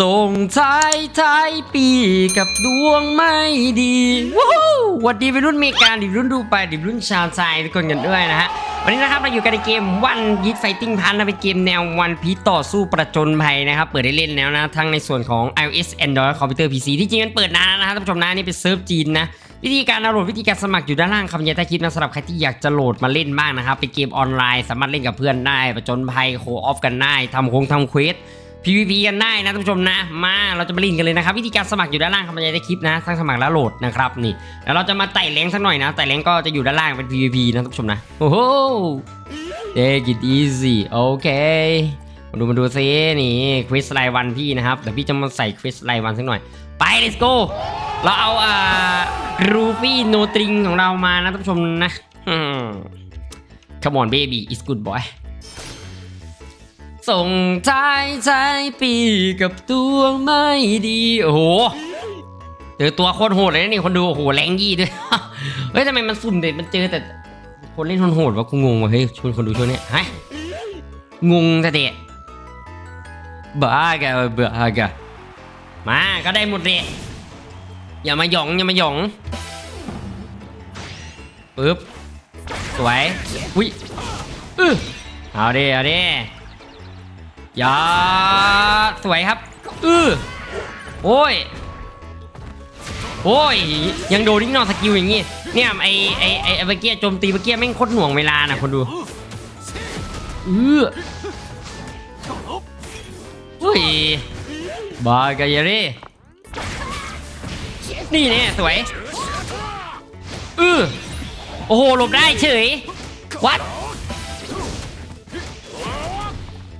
ส่งท้ายท้ายปีกับดวงไม่ดีว้าวหวัดดีไปรุ่นเมกาดิบรุ่นดูไปดิบรุ่นชาวไทยทุกคนกันด้วยนะฮะ วันนี้นะครับเราอยู่กันในเกมวันยิทไฟติ้งพันนะเป็นเกมแนววันพีต่อสู้ประจนภัยนะครับ เปิดได้เล่นแล้วนะ ทั้งในส่วนของ iOS Android คอมพิวเตอร์ PC ที่จริงมันเปิดนานแล้วนะครับท่านผู้ชมนะนี่เป็นเซิร์ฟจีนนะวิธีการดาวน์โหลดวิธีการสมัครอยู่ด้านล่างคำบรรยายใต้คลิปนะสำหรับใครที่อยากจะโหลดมาเล่นบ้างนะครับเป็นเกมออนไลน์ สามารถเล่นกับเพื่อนได้ประจนภัยโคออฟกันได้ทำโคงทำเควส PVP กันได้นะท่านผู้ชมนะ มาเราจะมาล่นกันเลยนะครับ วิธีการสมัครอยู่ด้านล่างคำบรรยายในคลิปนะทั้งสมัครและโหลดนะครับนี่แล้วเราจะมาไต่แรงสักหน่อยนะไต่แรงก็จะอยู่ด้านล่างเป็น PVP นะท่านผู้ชมนะโอ้โห take it easy โอเคมาดูมาดูซินี่ควิสรายวันพี่นะครับเดี๋ยวพี่จะมาใส่ควิสรายวันสักหน่อยไป let's go เราเอาอ่ารูฟี่โนตริงของเรามานะท่านผู้ชมนะ Come on baby it's good boy ส่งท้ายท้ายปีกับตัวไม่ดี โอ้โหเจอตัวโคตรโหดเลยนะนี่คนดูโอ้โหแรงยี่ด้วย เฮ้ยทำไมมันสุ่มเด็ดมันเจอแต่คนเล่นคนโหดวะกูงงว่ะเฮ้ยชวนคนดูช่วงนี้ฮะงงแต่เด็ดบ้ากะบ้ากมาก็ได้หมดเลยอย่ามาหยองอย่ามาหยองปึ๊บสวยอุ้ยอือเอาดิเอาดิ ย่าสวยครับ อื้อโอ้ย โอ้ย ยังโดนนิกนอกสกิลอย่างงี้ เนี่ยไอไอไอไอเกี้โจมตีเมื่อกี้แม่งโคตรหน่วงเวลานะคนดูเออเฮ้ย บากายเร่นี่เนี่ยสวยเออโอ้โห หลบได้เฉย วัด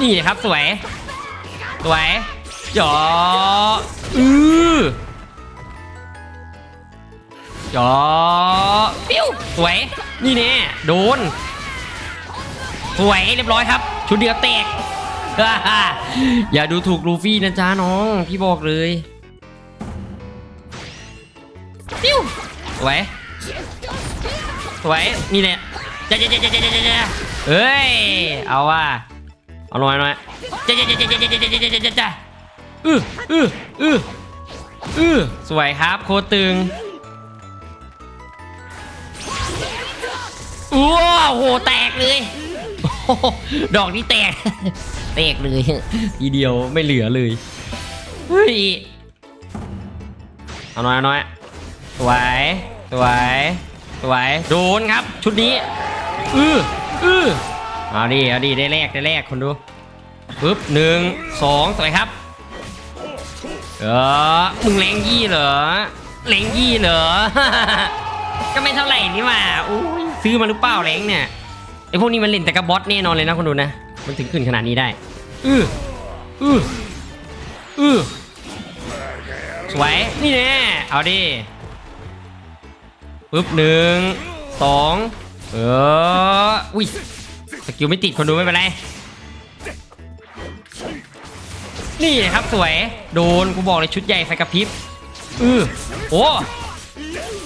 นี่ครับสวย สวยจออือจอปิ้วสวย นี่แน่โดน สวยเรียบร้อยครับ ชุดเดียวแตก อย่าดูถูกลูฟี่นะจ๊ะน้อง พี่บอกเลยปิ้วสวย สวย นี่แหละจ้าจ้าจ้าจ้าจ้าจ้าจ้าเฮ้ย เอาว่ะ เอาหน่อยหน่อยจ้าจ้าจ้าจ้าจ้าจ้าจ้าจ้าจ้าจ้าอืออืออืออือสวยครับโคตึงว้าวโหแตกเลยดอกนี้แตก แตกเลยทีเดียวไม่เหลือเลยเฮ้ยเอาหน่อยเอาหน่อยสวยสวยสวยโดนครับ ชุดนี้ อื้ออื้อ เอาดิเอาดิได้แรกได้แรกคนดูปึ๊บหนึ่งสองสวยครับ เออมึงแรงยี่เหรอแรงยี่เหรอ ก็ไม่เท่าไหร่นี่ว่าอุ้ยซื้อมาหรือเปล่าแรงเนี่ยไอพวกนี้มันเล่นแต่กับบอสแน่นอนเลยนะคนดูนะ มันถึงขึ้นขนาดนี้ได้ อืออืออือสวยนี่แน่เอาดิปึ๊บหนึ่งสองเอออุ้ย สกิลไม่ติดคนดูไม่เป็นไร นี่นะครับสวย โดนกูบอกเลยชุดใหญ่ไฟกระพริบ อือโอ้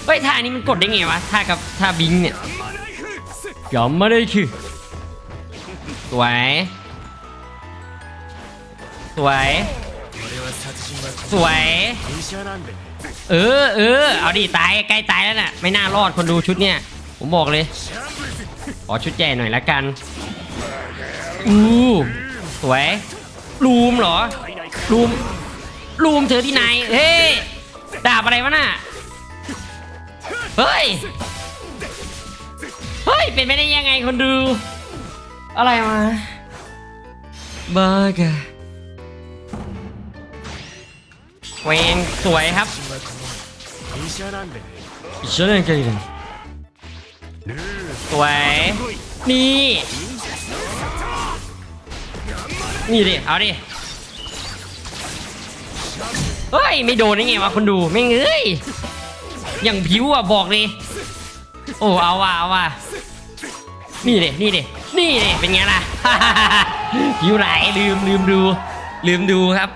เฮ้ยท่านี้มันกดได้ไงวะท่ากับท่าบิงเนี่ยยอมมาได้คือสวย สวย สวย เออเออเอาดิตายใกล้ตายแล้วน่ะ ไม่น่ารอดคนดูชุดเนี่ย ผมบอกเลยข อชุดใหญ่หน่อยละกัน อู้สวย รูมเหรอ รูม รูมเธอที่ไหน เฮ้ยดาบอะไรวะน่ะ เฮ้ย เฮ้ย เป็นไปได้ยังไงคนดู อะไรมาบากะเวงสวยครับอิชานันกัน สวย นี่ นี่ดิ เอาดิ เฮ้ย ไม่โดนได้ไงวะคนดูแม่เอ้ยอย่างผิวอะ บอกเลยโอ้ เอาว่ะเอาว่ะนี่ดินี่ดินี่ดิเป็นไงล่ะผิวไหลลืมลืมดู ลืมดูครับ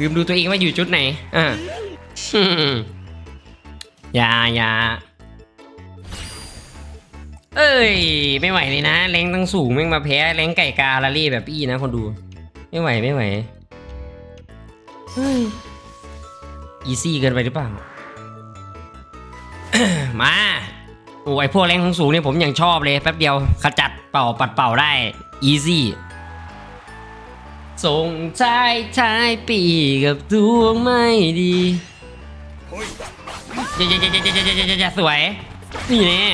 ลืมดูตัวเองว่าอยู่จุดไหนอ่าอย่าอย่า เอ้ย ไม่ไหวเลยนะแรงตั้งสูงแม่งมาแพ้แรงไก่กาลารี่แบบอี้นะคนดู ไม่ไหวไม่ไหวอีซี่เกินไปหรือเปล่า มาโอ้ยพวกแรงตั้งสูงเนี่ยผมยังชอบเลยแป๊บเดียวขจัดเป่าปัดเป่าได้อีซี่ส่งท้ายท้ายปีกับดวงไม่ดีเย้เย้เย้เย้เย้เย้สวย นี่แน่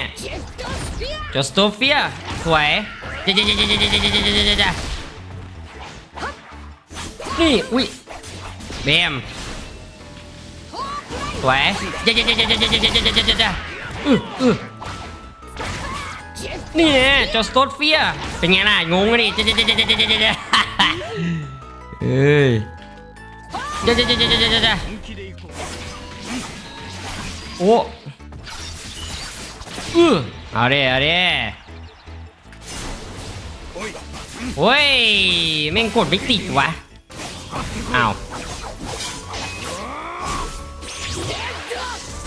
จอสโตเฟียสวยเจ๊เจ๊เจ๊เจ๊เจ๊เจ๊เจ๊เจ๊เจ๊เจ๊เจ๊นี่ อุ้ยเบมสวยเจ๊เจ๊เจ๊เจ๊เจ๊เจ๊เจ๊เจ๊เจ๊เจ๊เจ๊อื้ออื้อนี่แน่จอสโตเฟียเป็นไงล่ะ งงกันดิเจ๊เจ๊เจ๊เจ๊เจ๊เจ๊เจ๊เจ๊เอ้ยเจ๊เจ๊เจ๊เจ๊เจ๊เจ๊เจ๊โอ้อือ เอาดิเอาดิโอ้ยแม่งกดไม่ติดวะอ้าว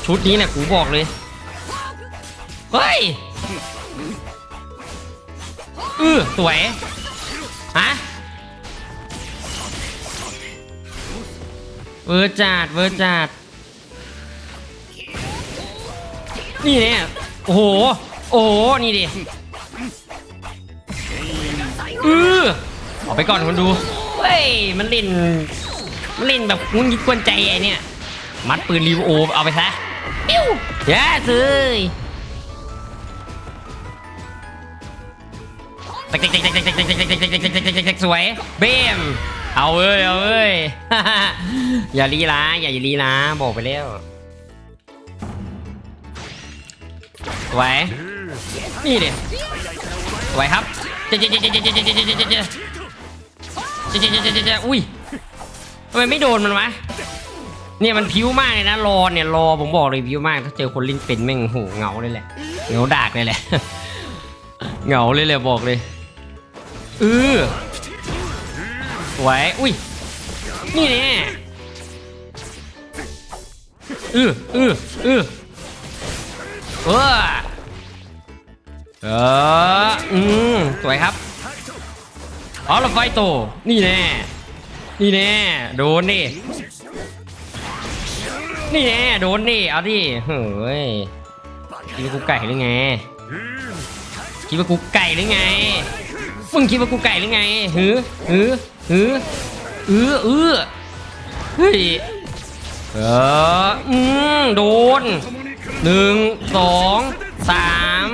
ชุดนี้เนี่ยกูบอกเลย เฮ้ยอือสวย ฮะ เวอร์จัด เวอร์จัด นี่เนี่ย โอ้โห โอ้โหนี่ดิอือออกไปก่อนคนดู เฮ้ย มันเล่น มันเล่นแบบงุ้นยิดกวนใจไอเนี่ย มัดปืนรีวโอเอาไปซะปิ้วแย่เลยติ๊กติ๊กติ๊กติ๊กติ๊กติ๊กติ๊กติ๊กติ๊กติ๊กติ๊กติ๊กติ๊กติ๊กสวยเบมเอาเอ้ยเอาเอ้ยอย่าลีลาอย่าลีลาบอกไปแล้วสวย นี่ดิสวยครับเจ๊เจ๊เจ๊เจ๊เจ๊เจ๊เจ๊เจ๊เจ๊เจ๊เจ๊เจ๊เจ๊เจ๊เจ๊เจ๊เจ๊อุ้ยทำไมไม่โดนมันวะเนี่ยมันพิ้วมากเลยนะรอเนี่ยรอผมบอกเลยพิ้วมากถ้าเจอคนเล่นเป็นแม่งโหเงาเลยแหละเหงาดากเลยแหละเงาเลยแหละบอกเลยเออสวยอุ้ยนี่แน่เออเออเออเออเออ อืมสวยครับเอาละไฟโต นี่แน่ นี่แน่ โดนดิ นี่แน่ โดนดิ เอาดิเฮ้ยคิดว่ากูไก่หรือไง คิดว่ากูไก่หรือไง มึงคิดว่ากูไก่หรือไงหือหือหือเออเออเฮ้ย เออ อืมโดนหนึ่งสองสาม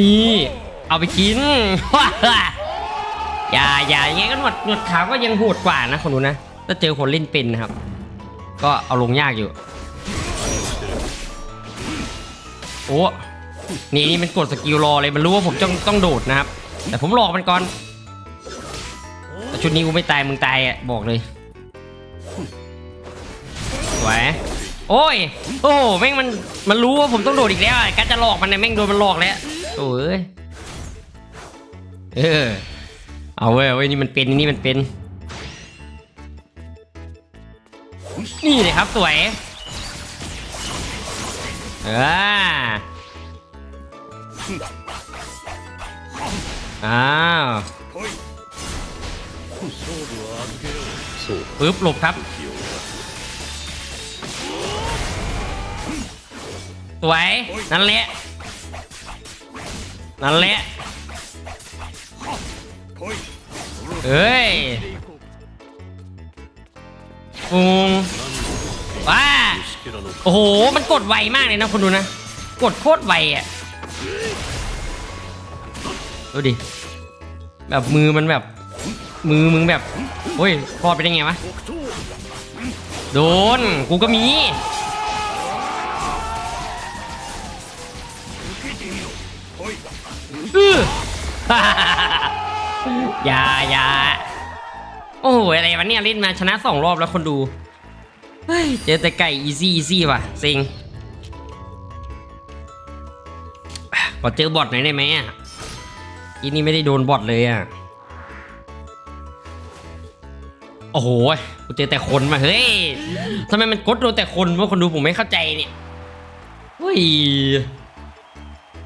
นี่ เอาไปกิน อย่าอย่าอย่างเงี้ยก็หนวดหนวดขาวก็ยังโหดกว่านะคนดูนะ ถ้าเจอคนเล่นเป็นนะครับ ก็เอาลงยากอยู่ โอ้นี่นี่มันกดสกิลรอเลยมันรู้ว่าผมต้องต้องโดดนะครับ แต่ผมหลอกมันก่อนแต่ชุดนี้กูไม่ตายมึงตายอะบอกเลยไหวโอ้ย โอ้โหแม่งมันมันรู้ว่าผมต้องโดดอีกแล้วอะการจะหลอกมันเนี่ยแม่งโดนมันหลอกแล้ว โอ้ยเออเอาเว้ยเว้ยนี่มันเป็นนี่มันเป็น นี่เลยครับสวยเอออ้าวปึ๊บหลบครับ สวย นั่นแหละ นั่นแหละเอ้ยฟุงว้า โอ้โห มันกดไวมากเลยนะคุณดูนะ กดโคตรไวอะ ดูดิ แบบมือมันแบบ มือมึงแบบ โอ้ยพอดไปได้ไงวะ โดน กูก็มี อย่าอย่าโอ้โหอะไรวะเนี่ยเล่นมาชนะสองรอบแล้วคนดูเฮ้ยเจอแต่ไก่อีซี่อีซี่ว่ะซ็งขอเจอบอทหน่อยได้ไหมอะอีนี่ไม่ได้โดนบอทเลยอะโอ้โหกูเจอแต่คนมาเฮ้ยทำไมมันกดโดนแต่คนวะคนดูผมไม่เข้าใจเนี่ยเฮ้ย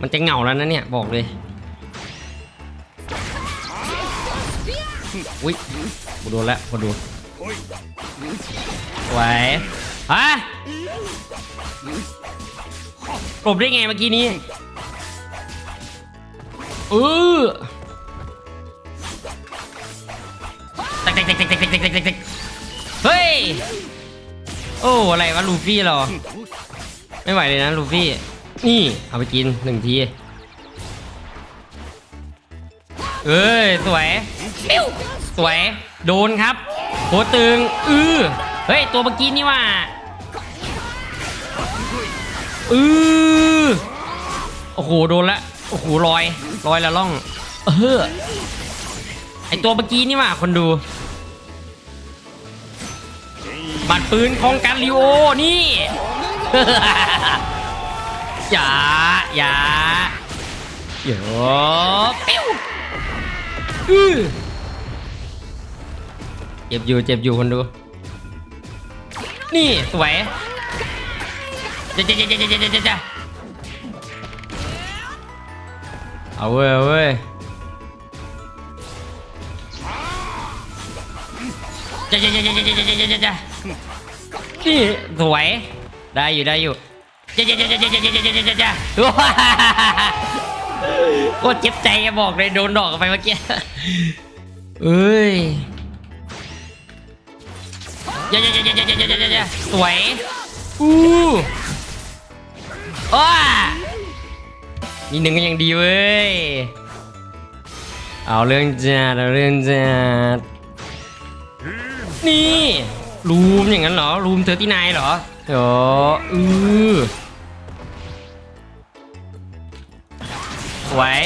มันจะเหงาแล้วนะเนี่ยบอกเลย อุ้ยกูโดนแล้วคนดูไหวฮะกลบได้ไงเมื่อกี้นี้เออแตกแตกแตกแเฮ้ย โอ้อะไรวะลูฟี่เรอไม่ไหวเลยนะลูฟี่ นี่เอาไปกินหนึ่งที เอ้ย สวย ปิ้วสวย โดนครับ โหตึง อือเฮ้ย ตัวเมื่อกี้นี่ว่า อือโอ้โห โดนละ โอ้โหลอยลอยละล่อง เออ ไอตัวเมื่อกี้นี่ว่าคนดู บัตรปืนของกันลิโอ นี่ อย่า อย่าเดี๋ยวปิ้วอือ เจ็บอยู่เจ็บอยู่คนดู นี่สวยจ้าจ้าจ้าจ้าจ้าจ้าจ้าเอาเว้ยเอาเว้ยจ้าจ้าจ้าจ้าจ้าจ้าจ้าจ้าจ้านี่สวยได้อยู่ได้อยู่จ้าจ้าจ้าจ้าจ้าจ้าจ้าจ้าจ้าจ้าโคตรเจ็บใจอะบอกเลยโดนดอกไปเมื่อกี้เอ้ย เย้เย้เย้เย้เย้เย้เย้สวยอู้อ้ามีหนึ่งก็ยังดีเว้ย เอาเรื่องจัดเอาเรื่องจัดนี่รูมอย่างนั้นเหรอรูมเธอที่นายเหรอเดี๋ยวอือสวย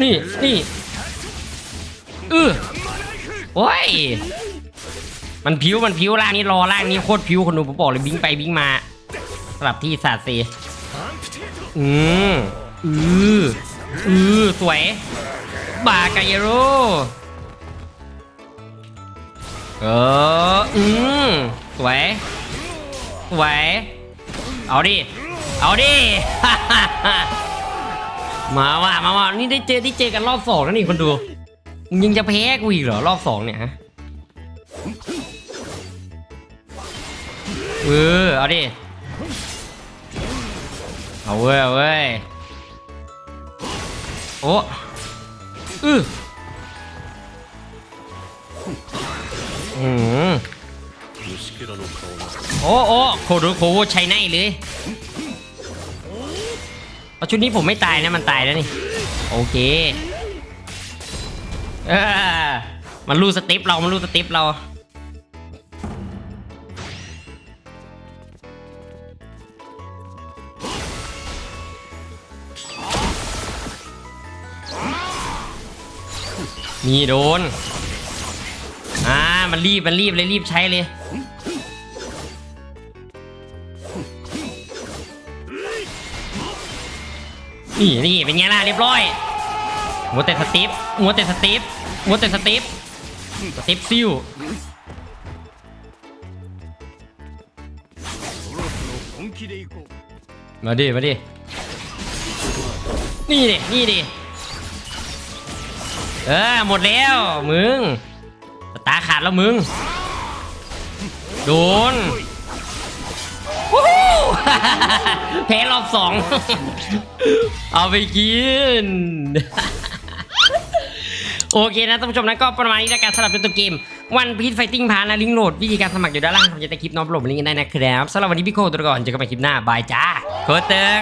นี่นี่อือโอ้ย มันผิวมันผิวล่างนี้รอล่างนี้โคตรผิวคนดูผมบอกเลยบิงไปบิงมาสลับที่ศาสตร์เซอืมอืออือสวย บากายโรเอออืมสวย สวย เอาดิ เอาดิ มาว่ะมาว่ะนี่ได้เจอได้เจอกันรอบสองแล้วนี่คนดู ยังจะแพ้กูอีกเหรอรอบสองเนี่ยฮะ เออเอาดิ เอาเว้ยเอาเว้ย โอ้อืออืมโอ้โอ้โคดูโคใช้ในเลยเอาชุดนี้ผมไม่ตายนะมันตายแล้วนี่ โอเคเออมันรู้สเต็ปเรา มันรู้สเต็ปเรา นี่โดน อ่า มันรีบ มันรีบเลยรีบใช้เลย นี่นี่เป็นไงล่ะเรียบร้อยมัวแต่สติปมัวแต่สติปมัวแต่สติปสติปซิวมาดิ มาดิ นี่ดิ นี่ดิ เออหมดแล้วมึงตาขาดแล้วมึง โดนแพ้รอบสอง เอาไปกิน โอเคนะท่านผู้ชมนะก็ประมาณนี้แล้วกันสำหรับตัวเกมวันพี e ไฟติ้งพานะลิงโหลด วิธีการสมัครอยู่ด้านล่างผมจะได้คลิปน้องโปรดลิงก์ได้นะครับสำหรับวันนี้พี่โคตัวก่อนเจอกันใหม่คลิปหน้า บายจ้าโคตรเติง